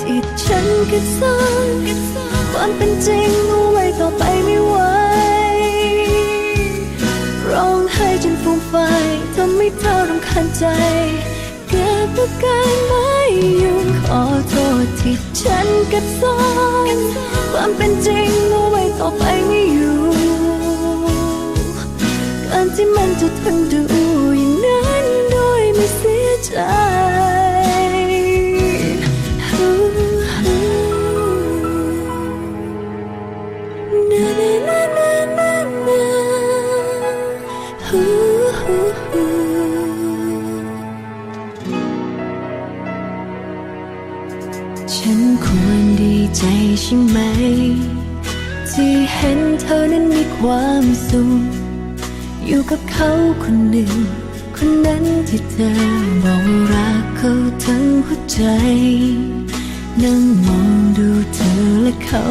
ที่ฉันคิดซ่อนความเป็นจริงเอาไว้ต่อไปไม่ไหวร้องไห้จนฟูมไฟทำให้เธอรำคาญใจ เก็บอาการไม่อยู่ขอโทษที่ฉันเก็บซ่อนความเป็นจริงเอาไว้ต่อไปไม่อยู่การที่มันจะทนดูอย่างนั้นโดยไม่เสียใจ ใจใช่ไหม ที่เห็นเธอนั้นมีความสุขอยู่กับเขาคนหนึ่ง คนนั้นที่เธอบอกรักเขาทั้งหัวใจ นั่งมองดูเธอและเขา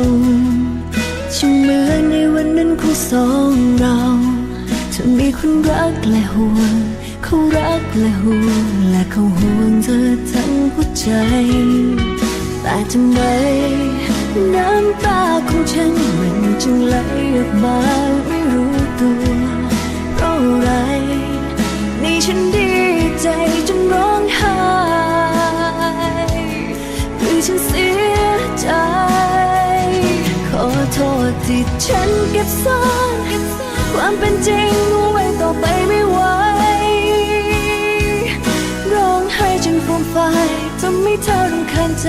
ช่างเหมือนในวันนั้นของสองเราเธอมีคนรักและห่วงเขารักและห่วงและเขาห่วงเธอทั้งหัวใจ แต่ทำไมน้ำตาของฉันมันจึงไหลออกมาไม่รู้ตัวเพราะอะไรนี่ฉันดีใจจนร้องไห้หรือฉันเสียใจ ขอโทษที่ฉันเก็บซ่อนความเป็นจริงไว้ต่อไปไม่ไหวร้องไห้จนฟูมไฟาย ทำให้เธอรำคาญใจ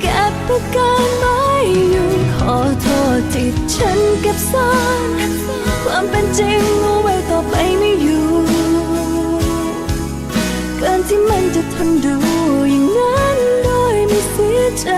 เก็บอาการไม่อยู่ขอโทษที่ฉันเก็บซ่อนความเป็นจริงเอาไว้ต่อไปไม่อยู่ เกินที่มันจะทนดูอย่างนั้นโดยไม่เสียใจ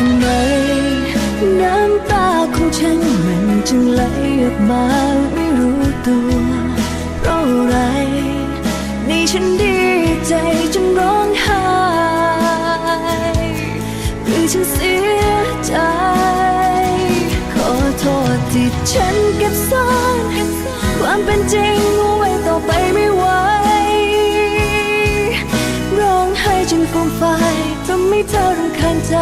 ทำไม น้ำตาของฉันมันจึงไหลออกมาไม่รู้ตัวเพราะอะไรนี่ฉันดีใจจนร้องไห้หรือฉันเสียใจ ขอโทษที่ฉันเก็บซ่อนความเป็นจริงไว้ต่อไปไม่ไหวร้องไห้จนฟูมไฟายทำให้เธอรำคาญใจ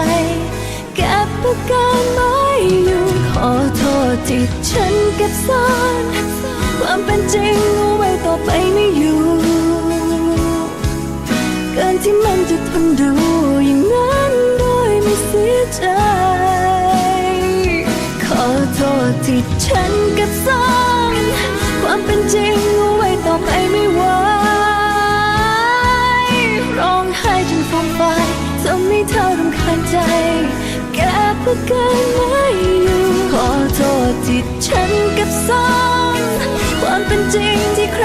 เก็บอาการไม่อยู่ขอโทษที่ฉันเก็บซ่อนความเป็นจริงเอาไว้ต่อไปไม่อยู่ เกินที่มันจะทนดูอย่างนั้นโดยไม่เสียใจ ขอโทษที่ฉันเก็บซ่อนความเป็นจริงเอา ก้เพื่อการไม่อยู่ ขอโทษที่ฉันกับซ้อนความเป็นจริงที่ใคร